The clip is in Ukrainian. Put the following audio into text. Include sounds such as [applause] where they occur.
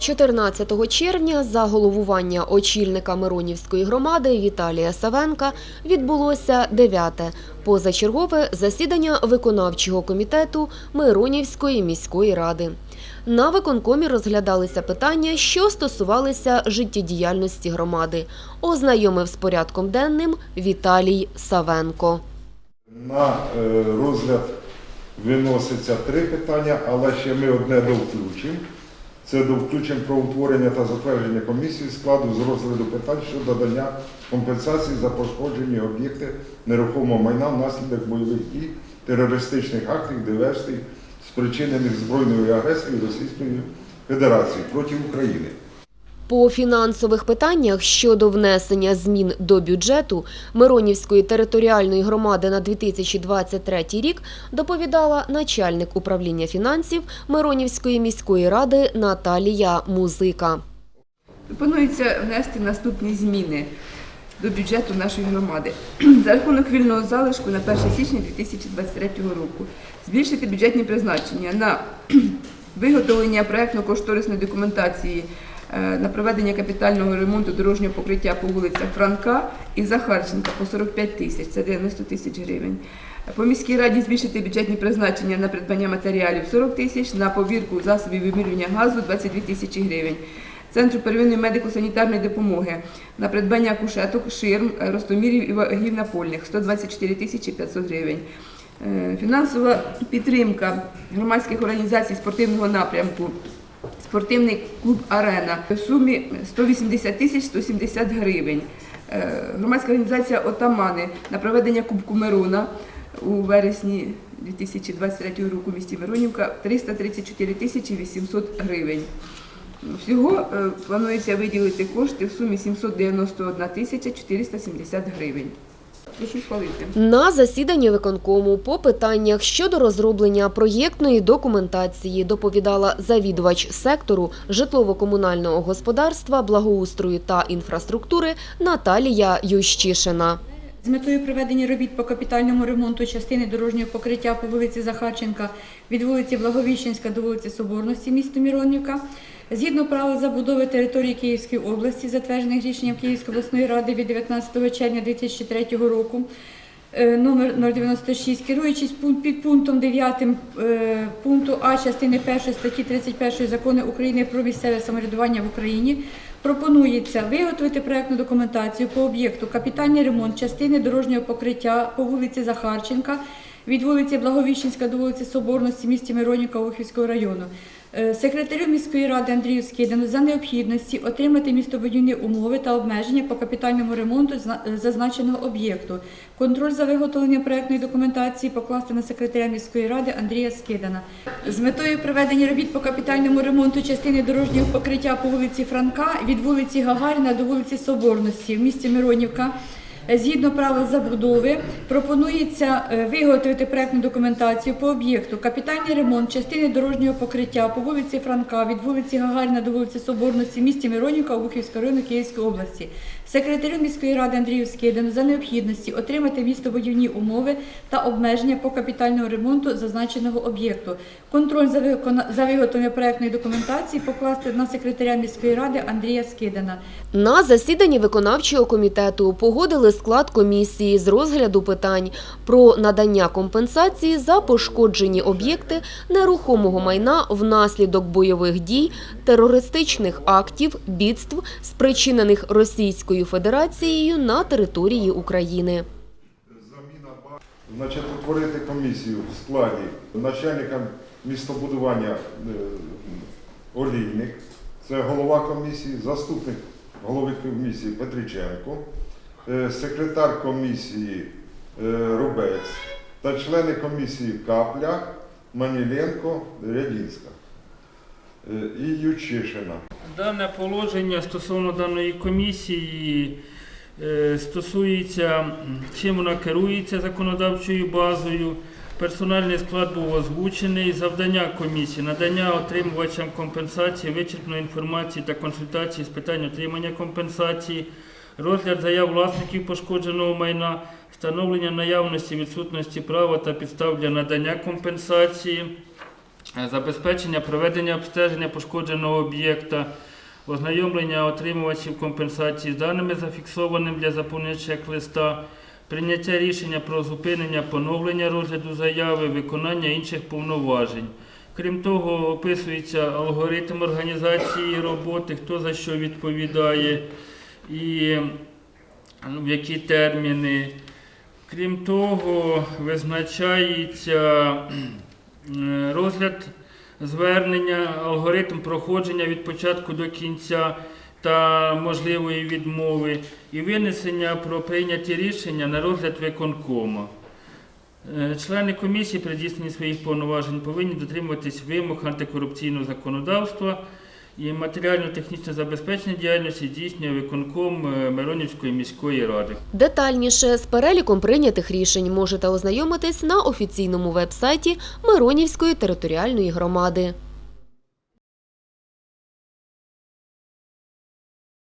14 червня за головування очільника Миронівської громади Віталія Савенка відбулося дев'яте позачергове засідання виконавчого комітету Миронівської міської ради. На виконкомі розглядалися питання, що стосувалися життєдіяльності громади. Ознайомив з порядком денним Віталій Савенко. На е, розгляд виноситься три питання, але ще ми одне довключимо. Це до включень про утворення та затвердження комісії складу з розгляду питань щодо надання компенсації за пошкоджені об'єкти нерухомого майна внаслідок бойових дій, терористичних актів, диверсій, спричинених збройною агресією Російської Федерації проти України. По фінансових питаннях щодо внесення змін до бюджету Миронівської територіальної громади на 2023 рік доповідала начальник управління фінансів Миронівської міської ради Наталія Музика. Пропонується внести наступні зміни до бюджету нашої громади. [clears throat] За рахунок вільного залишку на 1 січня 2023 року збільшити бюджетні призначення на [clears throat] виготовлення проєктно-кошторисної документації на проведення капітального ремонту дорожнього покриття по вулицях Франка і Захарченка по 45 тисяч, це 90 тисяч гривень. По міській раді збільшити бюджетні призначення на придбання матеріалів 40 тисяч, на повірку засобів вимірювання газу 22 тисячі гривень. Центру первинної медико-санітарної допомоги на придбання кушеток, ширм, е, ростомірів і вагів напольних 124 тисячі 500 гривень. Е, Фінансова підтримка громадських організацій спортивного напрямку. Спортивний клуб Арена в сумі 180 тисяч 170 гривень. Е, Громадська організація Отамани на проведення Кубку Мирона у вересні 2023 року в місті Миронівка 334 тисячі 800 гривень. Всього е, планується виділити кошти в сумі 791 тисяча 470 гривень. На засіданні виконкому по питаннях щодо розроблення проєктної документації доповідала завідувач сектору житлово-комунального господарства, благоустрою та інфраструктури Наталія Ющишина. З метою проведення робіт по капітальному ремонту частини дорожнього покриття по вулиці Захарченка від вулиці Благовіщенська до вулиці Соборності міста Міронівка, згідно правил забудови території Київської області, затверджених рішенням Київської обласної ради від 19 червня 2003 року, е, номер 096, керуючись під пунктом 9 е, пункту А частини 1 статті 31 закону України про місцеве самоврядування в Україні, пропонується виготовити проектну документацію по об'єкту капітальний ремонт частини дорожнього покриття по вулиці Захарченка від вулиці Благовіщенська до вулиці Соборності місті Миронівка Охівського району. Е, Секретарю міської ради Андрію Скидану за необхідності отримати містобудівні умови та обмеження по капітальному ремонту е, зазначеного об'єкту. Контроль за виготовленням проектної документації покласти на секретаря міської ради Андрія Скидана. З метою проведення робіт по капітальному ремонту частини дорожнього покриття по вулиці Франка від вулиці Гагаріна до вулиці Соборності в місті Миронівка. Згідно правил забудови, пропонується е, виготовити проектну документацію по об'єкту капітальний ремонт частини дорожнього покриття по вулиці Франка від вулиці Гагаріна до вулиці Соборності місті Миронівка Обухівського району Київської області. Секретарю міської ради Андрію Скидану за необхідності отримати містобудівні умови та обмеження по капітальному ремонту зазначеного об'єкту. Контроль за виготовлення проектної документації покласти на секретаря міської ради Андрія Скидана. На засіданні виконавчого комітету погодили склад комісії з розгляду питань про надання компенсації за пошкоджені об'єкти нерухомого майна внаслідок бойових дій, терористичних актів, бідств, спричинених Російською Федерацією на території України. Значить, утворити комісію в складі начальника містобудування е, Олійник, це голова комісії, заступник голови комісії Петриченко, секретар комісії е, Рубець та члени комісії Капля, Маніленко, Рядінська е, і Ючишина. Дане положення стосовно даної комісії е, стосується, чим вона керується законодавчою базою. Персональний склад був озвучений. Завдання комісії надання отримувачам компенсації, вичерпної інформації та консультації з питань отримання компенсації, розгляд заяв власників пошкодженого майна, встановлення наявності відсутності права та підстав для надання компенсації. е, забезпечення проведення обстеження пошкодженого об'єкта, ознайомлення отримувачів компенсації з даними, зафіксованим для заповнення чек-листа, прийняття рішення про зупинення поновлення розгляду заяви, виконання інших повноважень. Крім того, описується алгоритм організації роботи, хто за що відповідає і ну, в які терміни. Крім того, визначається е, розгляд звернення, алгоритм проходження від початку до кінця та можливої відмови і винесення про прийняті рішення на розгляд виконкома. Е, Члени комісії при здійсненні своїх повноважень повинні дотримуватись вимог антикорупційного законодавства і матеріально-технічне забезпечення діяльності здійснює виконком е, Миронівської міської ради. Детальніше з переліком прийнятих рішень можете ознайомитись на офіційному веб-сайті Миронівської територіальної громади.